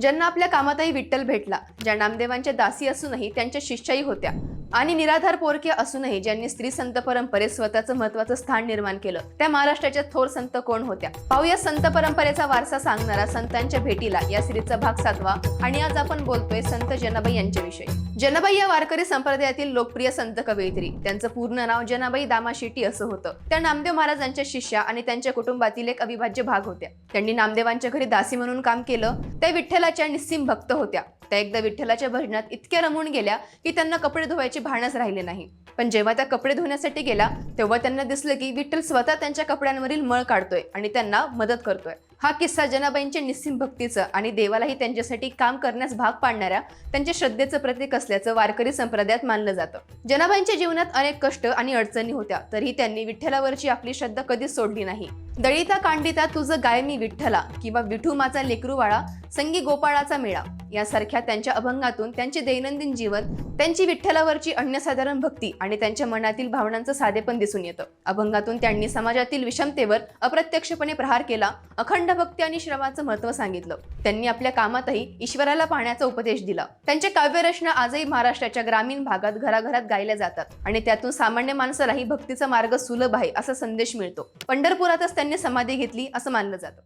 ज्यांना आपल्या कामातही विठ्ठल भेटला ज्या नामदेवांच्या दासी असूनही त्यांच्या शिष्याही होत्या. आणि निराधार पोरके असूनही ज्यांनी स्त्री संत परंपरेत स्वतःचं महत्वाचं स्थान निर्माण केलं त्या महाराष्ट्राच्या थोर संत कोण होत्या? पाहूया संत परंपरेचा वारसा सांगणारा संतांच्या भेटीला या सिरीजचा भाग सातवा आणि आज आपण बोलतोय संत जनाबाई यांच्याविषयी. जनाबाई या वारकरी संप्रदायातील लोकप्रिय संत कवयित्री. त्यांचं पूर्ण नाव जनाबाई दामा शेट्टी असं होतं. त्या नामदेव महाराजांच्या शिष्या आणि त्यांच्या कुटुंबातील एक अविभाज्य भाग होत्या. त्यांनी नामदेवांच्या घरी दासी म्हणून काम केलं. त्या विठ्ठलाच्या निस्सीम भक्त होत्या. त्या एकदा विठ्ठलाच्या भजनात इतक्या रमून गेल्या की त्यांना कपडे धुवायचे भानच राहिले नाही. पण जेव्हा त्या कपडे धुण्यासाठी गेला तेव्हा त्यांना दिसलं की विठ्ठल स्वतः त्यांच्या कपड्यांवरील मळ काढतोय आणि त्यांना मदत करतोय. हा किस्सा जनाबाईंच्या निस्सिम भक्तीचं आणि देवालाही त्यांच्यासाठी काम करण्यास भाग पाडणाऱ्या त्यांच्या श्रद्धेचं प्रतीक असल्याचं वारकरी संप्रदायात मानलं जातं. जनाबाईंच्या जीवनात अनेक कष्ट आणि अडचणी होत्या तरीही त्यांनी विठ्ठलावरची आपली श्रद्धा कधीच सोडली नाही. दळिता कांडिता तुझं गाय मी विठ्ठला किंवा विठू माझा लेकरूवाळा संगी गोपाळाचा मेळा. यासारख्या त्यांच्या अभंगातून त्यांचे दैनंदिन जीवन त्यांची विठ्ठलावरची अन्यसाधारण भक्ती आणि त्यांच्या मनातील भावनांचं साधेपण दिसून येतं. अभंगातून त्यांनी समाजातील विषमतेवर अप्रत्यक्षपणे प्रहार केला अखंड भक्ती आणि श्रमाचं महत्त्व सांगितलं. त्यांनी आपल्या कामातही ईश्वराला पाहण्याचा उपदेश दिला. त्यांच्या काव्यरचना आजही महाराष्ट्राच्या ग्रामीण भागात घराघरात गायल्या जातात आणि त्यातून सामान्य माणसालाही भक्तीचा मार्ग सुलभ आहे असा संदेश मिळतो. पंढरपुरातच त्यांनी समाधी घेतली असं मानलं जातं.